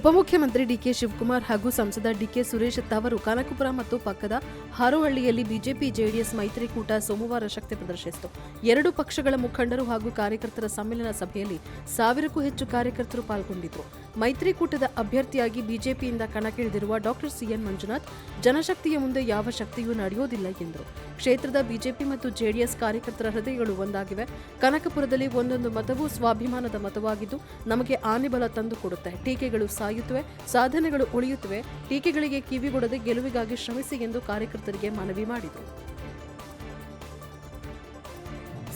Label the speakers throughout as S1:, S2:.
S1: ಉಪಮುಖ್ಯಮಂತ್ರಿ ಡಿಕೆ ಶಿವಕುಮಾರ್ ಹಾಗೂ ಸಂಸದ ಡಿಕೆ ಸುರೇಶ್ ತವರು ಕನಕಪುರ ಮತ್ತು ಪಕ್ಕದ ಹಾರೋಹಳ್ಳಿಯಲ್ಲಿ ಬಿಜೆಪಿ, ಜೆಡಿಎಸ್ ಮೈತ್ರಿಕೂಟ ಸೋಮವಾರ ಶಕ್ತಿ ಪ್ರದರ್ಶಿಸಿತು. ಎರಡು ಪಕ್ಷಗಳ ಮುಖಂಡರು ಹಾಗೂ ಕಾರ್ಯಕರ್ತರ ಸಮ್ಮೇಳನ ಸಭೆಯಲ್ಲಿ ಸಾವಿರಕ್ಕೂ ಹೆಚ್ಚು ಕಾರ್ಯಕರ್ತರು ಪಾಲ್ಗೊಂಡಿದ್ದರು ಮೈತ್ರಿಕೂಟದ ಅಭ್ಯರ್ಥಿಯಾಗಿ ಬಿಜೆಪಿಯಿಂದ ಕಣಕ್ಕಿಳಿದಿರುವ ಡಾಕ್ಟರ್ ಸಿಎನ್ ಮಂಜುನಾಥ್, ಜನಶಕ್ತಿಯ ಮುಂದೆ ಯಾವ ಶಕ್ತಿಯೂ ನಡೆಯೋದಿಲ್ಲ ಎಂದರು. ಕ್ಷೇತ್ರದ ಬಿಜೆಪಿ ಮತ್ತು ಜೆಡಿಎಸ್ ಕಾರ್ಯಕರ್ತರ ಹೃದಯಗಳು ಒಂದಾಗಿವೆ. ಕನಕಪುರದಲ್ಲಿ ಒಂದೊಂದು ಮತವೂ ಸ್ವಾಭಿಮಾನದ ಮತವಾಗಿದ್ದು, ನಮಗೆ ಆನೆಬಲ ತಂದುಕೊಡುತ್ತೆ. ಟೀಕೆಗಳು ಸಾಯುತ್ತವೆ, ಸಾಧನೆಗಳು ಉಳಿಯುತ್ತವೆ. ಟೀಕೆಗಳಿಗೆ ಕಿವಿಗೊಡದೆ ಗೆಲುವಿಗಾಗಿ ಶ್ರಮಿಸಿ ಎಂದು ಕಾರ್ಯಕರ್ತರಿಗೆ ಮನವಿ ಮಾಡಿದರು.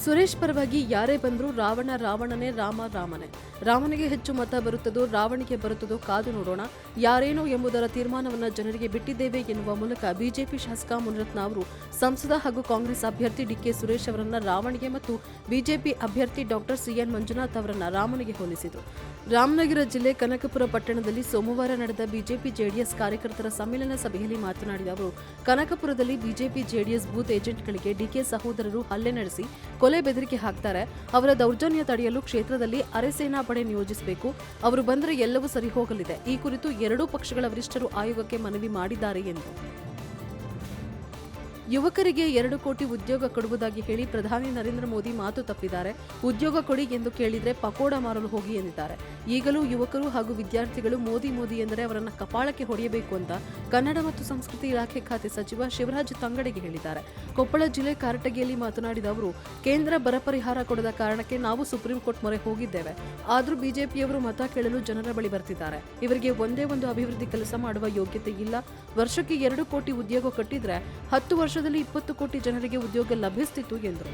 S1: ಸುರೇಶ್ ಪರವಾಗಿ ಯಾರೇ ಬಂದರೂ ರಾವಣ ರಾವಣನೇ, ರಾಮ ರಾಮನೇ. ರಾಮನಿಗೆ ಹೆಚ್ಚು ಮತ ಬರುತ್ತದೋ, ರಾವಣಿಗೆ ಬರುತ್ತದೋ ಕಾದು ನೋಡೋಣ. ಯಾರೇನೋ ಎಂಬುದರ ತೀರ್ಮಾನವನ್ನು ಜನರಿಗೆ ಬಿಟ್ಟಿದ್ದೇವೆ ಎನ್ನುವ ಮೂಲಕ ಬಿಜೆಪಿ ಶಾಸಕ ಮುನಿರತ್ನ ಅವರು, ಸಂಸದ ಹಾಗೂ ಕಾಂಗ್ರೆಸ್ ಅಭ್ಯರ್ಥಿ ಡಿಕೆ ಸುರೇಶ್ ಅವರನ್ನ ರಾವಣಿಗೆ ಮತ್ತು ಬಿಜೆಪಿ ಅಭ್ಯರ್ಥಿ ಡಾಕ್ಟರ್ ಸಿಎನ್ ಮಂಜುನಾಥ್ ಅವರನ್ನ ರಾಮನಿಗೆ ಹೋಲಿಸಿದರು. ರಾಮನಗರ ಜಿಲ್ಲೆ ಕನಕಪುರ ಪಟ್ಟಣದಲ್ಲಿ ಸೋಮವಾರ ನಡೆದ ಬಿಜೆಪಿ ಜೆಡಿಎಸ್ ಕಾರ್ಯಕರ್ತರ ಸಮ್ಮೇಳನ ಸಭೆಯಲ್ಲಿ ಮಾತನಾಡಿದ ಅವರು, ಕನಕಪುರದಲ್ಲಿ ಬಿಜೆಪಿ ಜೆಡಿಎಸ್ ಬೂತ್ ಏಜೆಂಟ್ಗಳಿಗೆ ಡಿಕೆ ಸಹೋದರರು ಹಲ್ಲೆ ನಡೆಸಿ ಕೊಲೆ ಬೆದರಿಕೆ ಹಾಕ್ತಾರೆ. ಅವರ ದೌರ್ಜನ್ಯ ತಡೆಯಲು ಕ್ಷೇತ್ರದಲ್ಲಿ ಅರೆಸೇನಾ ಪಡೆ ನಿಯೋಜಿಸಬೇಕು. ಅವರು ಬಂದರೆ ಎಲ್ಲವೂ ಸರಿ ಹೋಗಲಿದೆ. ಈ ಕುರಿತು ಎರಡೂ ಪಕ್ಷಗಳ ವರಿಷ್ಠರು ಆಯೋಗಕ್ಕೆ ಮನವಿ ಮಾಡಿದ್ದಾರೆ ಎಂದರು ಯುವಕರಿಗೆ ಎರಡು ಕೋಟಿ ಉದ್ಯೋಗ ಕೊಡುವುದಾಗಿ ಹೇಳಿ ಪ್ರಧಾನಿ ನರೇಂದ್ರ ಮೋದಿ ಮಾತು ತಪ್ಪಿದ್ದಾರೆ. ಉದ್ಯೋಗ ಕೊಡಿ ಎಂದು ಕೇಳಿದರೆ ಪಕೋಡ ಮಾರಲು ಹೋಗಿ ಎಂದಿದ್ದಾರೆ. ಈಗಲೂ ಯುವಕರು ಹಾಗೂ ವಿದ್ಯಾರ್ಥಿಗಳು ಮೋದಿ ಮೋದಿ ಎಂದರೆ ಅವರನ್ನು ಕಪಾಳಕ್ಕೆ ಹೊಡೆಯಬೇಕು ಅಂತ ಕನ್ನಡ ಮತ್ತು ಸಂಸ್ಕೃತಿ ಇಲಾಖೆ ಖಾತೆ ಸಚಿವ ಶಿವರಾಜ್ ತಂಗಡಿಗೆ ಹೇಳಿದ್ದಾರೆ. ಕೊಪ್ಪಳ ಜಿಲ್ಲೆ ಕಾರಟಗಿಯಲ್ಲಿ ಮಾತನಾಡಿದ ಅವರು, ಕೇಂದ್ರ ಬರ ಪರಿಹಾರ ಕೊಡದ ಕಾರಣಕ್ಕೆ ನಾವು ಸುಪ್ರೀಂ ಕೋರ್ಟ್ ಮೊರೆ ಹೋಗಿದ್ದೇವೆ. ಆದರೂ ಬಿಜೆಪಿಯವರು ಮತ ಕೇಳಲು ಜನರ ಬಳಿ ಬರ್ತಿದ್ದಾರೆ. ಇವರಿಗೆ ಒಂದೇ ಒಂದು ಅಭಿವೃದ್ಧಿ ಕೆಲಸ ಮಾಡುವ ಯೋಗ್ಯತೆ ಇಲ್ಲ. ವರ್ಷಕ್ಕೆ ಎರಡು ಕೋಟಿ ಉದ್ಯೋಗ ಕಟ್ಟಿದ್ರೆ ಹತ್ತು ವರ್ಷದಲ್ಲಿ ಇಪ್ಪತ್ತು ಕೋಟಿ ಜನರಿಗೆ ಉದ್ಯೋಗ ಲಭಿಸ್ತಿತ್ತು ಎಂದರು.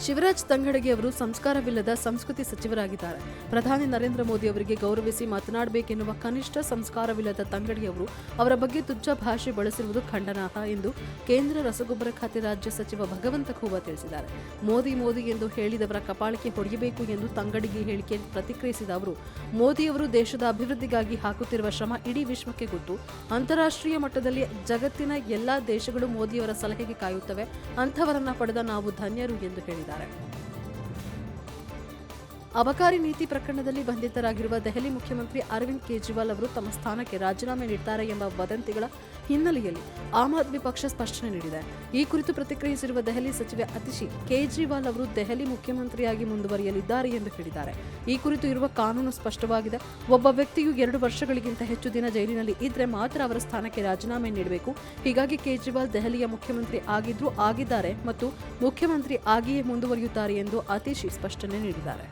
S1: ಶಿವರಾಜ್ ತಂಗಡಗಿ ಅವರು ಸಂಸ್ಕಾರವಿಲ್ಲದ ಸಂಸ್ಕೃತಿ ಸಚಿವರಾಗಿದ್ದಾರೆ. ಪ್ರಧಾನಿ ನರೇಂದ್ರ ಮೋದಿ ಅವರಿಗೆ ಗೌರವಿಸಿ ಮಾತನಾಡಬೇಕೆನ್ನುವ ಕನಿಷ್ಠ ಸಂಸ್ಕಾರವಿಲ್ಲದ ತಂಗಡಿ ಅವರು ಅವರ ಬಗ್ಗೆ ತುಚ್ಛ ಭಾಷೆ ಬಳಸಿರುವುದು ಖಂಡನಾರ್ಹ ಎಂದು ಕೇಂದ್ರ ರಸಗೊಬ್ಬರ ಖಾತೆ ರಾಜ್ಯ ಸಚಿವ ಭಗವಂತ ಖೂಬ ತಿಳಿಸಿದ್ದಾರೆ. ಮೋದಿ ಮೋದಿ ಎಂದು ಹೇಳಿದವರ ಕಪಾಳಕ್ಕೆ ಹೊಡೆಯಬೇಕು ಎಂದು ತಂಗಡಿಗೆ ಹೇಳಿಕೆ ಪ್ರತಿಕ್ರಿಯಿಸಿದ ಅವರು, ಮೋದಿ ಅವರು ದೇಶದ ಅಭಿವೃದ್ಧಿಗಾಗಿ ಹಾಕುತ್ತಿರುವ ಶ್ರಮ ಇಡೀ ವಿಶ್ವಕ್ಕೆ ಗೊತ್ತು. ಅಂತಾರಾಷ್ಟ್ರೀಯ ಮಟ್ಟದಲ್ಲಿ ಜಗತ್ತಿನ ಎಲ್ಲಾ ದೇಶಗಳು ಮೋದಿಯವರ ಸಲಹೆಗೆ ಕಾಯುತ್ತವೆ. ಅಂಥವರನ್ನ ಪಡೆದ ನಾವು ಧನ್ಯರು ಎಂದು ಹೇಳಿದ್ದಾರೆ ಅಬಕಾರಿ ನೀತಿ ಪ್ರಕರಣದಲ್ಲಿ ಬಂಧಿತರಾಗಿರುವ ದೆಹಲಿ ಮುಖ್ಯಮಂತ್ರಿ ಅರವಿಂದ್ ಕೇಜ್ರಿವಾಲ್ ಅವರು ತಮ್ಮ ಸ್ಥಾನಕ್ಕೆ ರಾಜೀನಾಮೆ ನೀಡುತ್ತಾರೆ ಎಂಬ ವದಂತಿಗಳ ಹಿನ್ನೆಲೆಯಲ್ಲಿ ಆಮ್ ಆದ್ಮಿ ಪಕ್ಷ ಸ್ಪಷ್ಟನೆ ನೀಡಿದೆ. ಈ ಕುರಿತು ಪ್ರತಿಕ್ರಿಯಿಸಿರುವ ದೆಹಲಿ ಸಚಿವೆ ಅತಿಶಿ ಕೇಜ್ರಿವಾಲ್ ಅವರು ದೆಹಲಿ ಮುಖ್ಯಮಂತ್ರಿಯಾಗಿ ಮುಂದುವರಿಯಲಿದ್ದಾರೆ ಎಂದು ಹೇಳಿದ್ದಾರೆ. ಈ ಕುರಿತು ಇರುವ ಕಾನೂನು ಸ್ಪಷ್ಟವಾಗಿದೆ. ಒಬ್ಬ ವ್ಯಕ್ತಿಯು ಎರಡು ವರ್ಷಗಳಿಗಿಂತ ಹೆಚ್ಚು ದಿನ ಜೈಲಿನಲ್ಲಿ ಇದ್ರೆ ಮಾತ್ರ ಅವರ ಸ್ಥಾನಕ್ಕೆ ರಾಜೀನಾಮೆ ನೀಡಬೇಕು. ಹೀಗಾಗಿ ಕೇಜ್ರಿವಾಲ್ ದೆಹಲಿಯ ಮುಖ್ಯಮಂತ್ರಿ ಆಗಿದ್ರು ಆಗಿದ್ದಾರೆ ಮತ್ತು ಮುಖ್ಯಮಂತ್ರಿ ಆಗಿಯೇ ಮುಂದುವರಿಯುತ್ತಾರೆ ಎಂದು ಅತಿಶಿ ಸ್ಪಷ್ಟನೆ ನೀಡಿದ್ದಾರೆ.